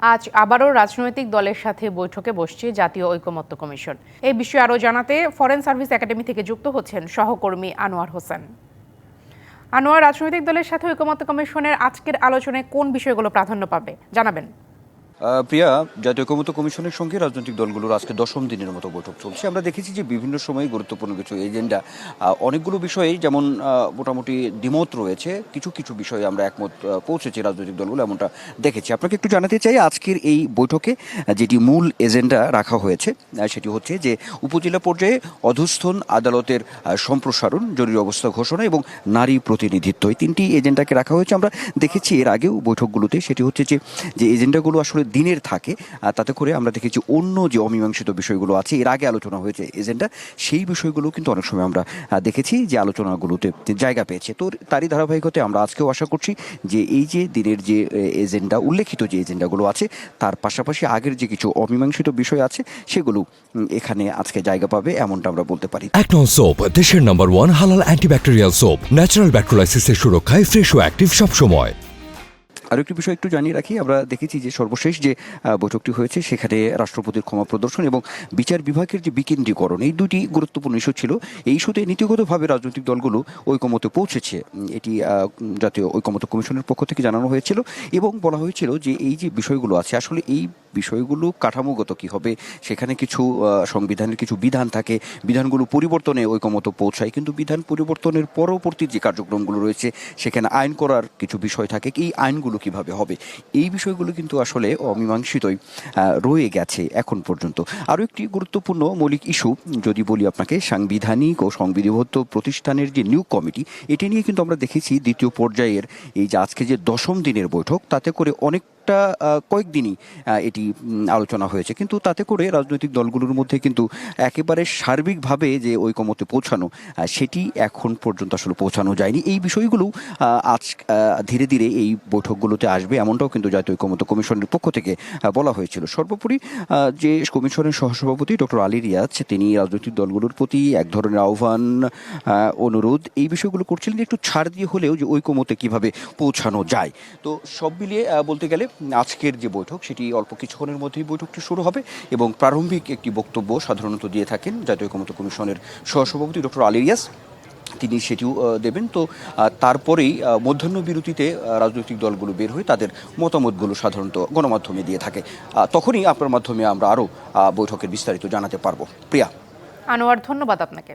আজ আবারও রাজনৈতিক দলের সাথে বৈঠকে বসছে জাতীয় ঐকমত্য কমিশন। এই বিষয়ে আরও জানাতে ফরেন সার্ভিস একাডেমি থেকে যুক্ত হচ্ছেন সহকর্মী আনোয়ার হোসেন। আনোয়ার, রাজনৈতিক দলের সাথে ঐকমত্য কমিশনের আজকের আলোচনায় কোন বিষয়গুলো প্রাধান্য পাবে? জানাবেন। প্রিয়া, জাতীয় ঐকমত্য কমিশনের সঙ্গে রাজনৈতিক দলগুলোর আজকে দশম দিনের মতো বৈঠক চলছে। আমরা দেখেছি যে বিভিন্ন সময়ে গুরুত্বপূর্ণ কিছু এজেন্ডা অনেকগুলো বিষয়ে যেমন মোটামুটি দ্বিমত রয়েছে, কিছু কিছু বিষয়ে আমরা একমত পৌঁছেছি রাজনৈতিক দলগুলো এমনটা দেখেছি। আপনাকে একটু জানাতে চাই, আজকের এই বৈঠকে যেটি মূল এজেন্ডা রাখা হয়েছে সেটি হচ্ছে যে উপজেলা পর্যায়ে অধস্থন আদালতের সম্প্রসারণ, জরুরি অবস্থা ঘোষণা এবং নারী প্রতিনিধিত্ব। এই তিনটি এজেন্ডাকে রাখা হয়েছে। আমরা দেখেছি এর আগেও বৈঠকগুলোতে সেটি হচ্ছে যে যে এজেন্ডাগুলো আসলে দিনের থাকে তাতে করে আমরা দেখেছি অন্য যে অমীমাংসিত বিষয়গুলো আছে, এর আগে আলোচনা হয়েছে এজেন্ডা, সেই বিষয়গুলো কিন্তু অনেক সময় আমরা দেখেছি যে আলোচনাগুলোতে জায়গা পেয়েছে। তো তারই ধারাবাহিকতায় আমরা আজকেও আশা করছি যে এই যে দিনের যে এজেন্ডা, উল্লেখিত যে এজেন্ডাগুলো আছে, তার পাশাপাশি আগের যে কিছু অমীমাংসিত বিষয় আছে, সেগুলো এখানে আজকে জায়গা পাবে, এমনটা আমরা বলতে পারি। সোপ দেশের নাম্বার ওয়ান হালাল অ্যান্টিব্যাকটেরিয়াল সোপ ন্যাচারাল ব্যাকটেরিয়ালাইসিসের সুরক্ষায় ফ্রেশ ও অ্যাক্টিভ সবসময়। আরও একটি বিষয় একটু জানিয়ে রাখি, আমরা দেখেছি যে সর্বশেষ যে বৈঠকটি হয়েছে, সেখানে রাষ্ট্রপতির ক্ষমা প্রদর্শন এবং বিচার বিভাগের যে বিকেন্দ্রীকরণ, এই দুটি গুরুত্বপূর্ণ ইস্যু ছিল। এই ইস্যুতে নীতিগতভাবে রাজনৈতিক দলগুলো ঐকমতে পৌঁছেছে। এটি জাতীয় ঐকমত্য কমিশনের পক্ষ থেকে জানানো হয়েছিল এবং বলা হয়েছিল যে এই যে বিষয়গুলো আছে, আসলে এই বিষয়গুলো কাঠামোগত কি হবে, সেখানে কিছু সংবিধানের কিছু বিধান থাকে, বিধানগুলো পরিবর্তনে ঐকমত পৌঁছায়, কিন্তু বিধান পরিবর্তনের পরবর্তী যে কার্যক্রমগুলো রয়েছে, সেখানে আইন করার কিছু বিষয় থাকে, এই আইনগুলো কীভাবে হবে? এই বিষয়গুলো কিন্তু আসলে অমীমাংসিতই রয়ে গেছে এখন পর্যন্ত। আরও একটি গুরুত্বপূর্ণ মৌলিক ইস্যু, যদি বলি আপনাকে, সাংবিধানিক ও সংবিধিবদ্ধ প্রতিষ্ঠানের যে নিয়োগ কমিটি, এটি নিয়ে কিন্তু আমরা দেখেছি দ্বিতীয় পর্যায়ের এই যে আজকে যে দশম দিনের বৈঠক, তাতে করে অনেক একটা কয়েকদিনই এটি আলোচনা হয়েছে। কিন্তু তাতে করে রাজনৈতিক দলগুলোর মধ্যে কিন্তু একেবারে সার্বিকভাবে যে ঐকমতে পৌঁছানো সেটি এখন পর্যন্ত আসলে পৌঁছানো যায়নি। এই বিষয়গুলো আজ ধীরে ধীরে এই বৈঠকগুলোতে আসবে এমনটাও কিন্তু জাতীয় ঐকমত্য কমিশনের পক্ষ থেকে বলা হয়েছিল। সর্বোপরি যে কমিশনের সহসভাপতি ডক্টর আলী রিয়াজ, তিনি রাজনৈতিক দলগুলোর প্রতি এক ধরনের আহ্বান অনুরোধ, এই বিষয়গুলো করছিলেন একটু ছাড় দিয়ে হলেও যে ঐকমতে কীভাবে পৌঁছানো যায়। তো সব মিলিয়ে বলতে গেলে আজকের যে বৈঠক, সেটি অল্প কিছুক্ষণের মধ্যেই বৈঠকটি শুরু হবে এবং প্রারম্ভিক একটি বক্তব্য সাধারণত দিয়ে থাকেন জাতীয় ঐকমত্য কমিশনের সহসভাপতি ডক্টর আলী রিয়াজ তিনি সেটিও দেবেন। তো তারপরেই মধ্যাহ্ন বিরতিতে রাজনৈতিক দলগুলো বের হয়ে তাদের মতামতগুলো সাধারণত গণমাধ্যমে দিয়ে থাকে। তখনই আপনার মাধ্যমে আমরা আরও বৈঠকের বিস্তারিত জানাতে পারব। প্রিয়া। আনোয়ার, ধন্যবাদ আপনাকে।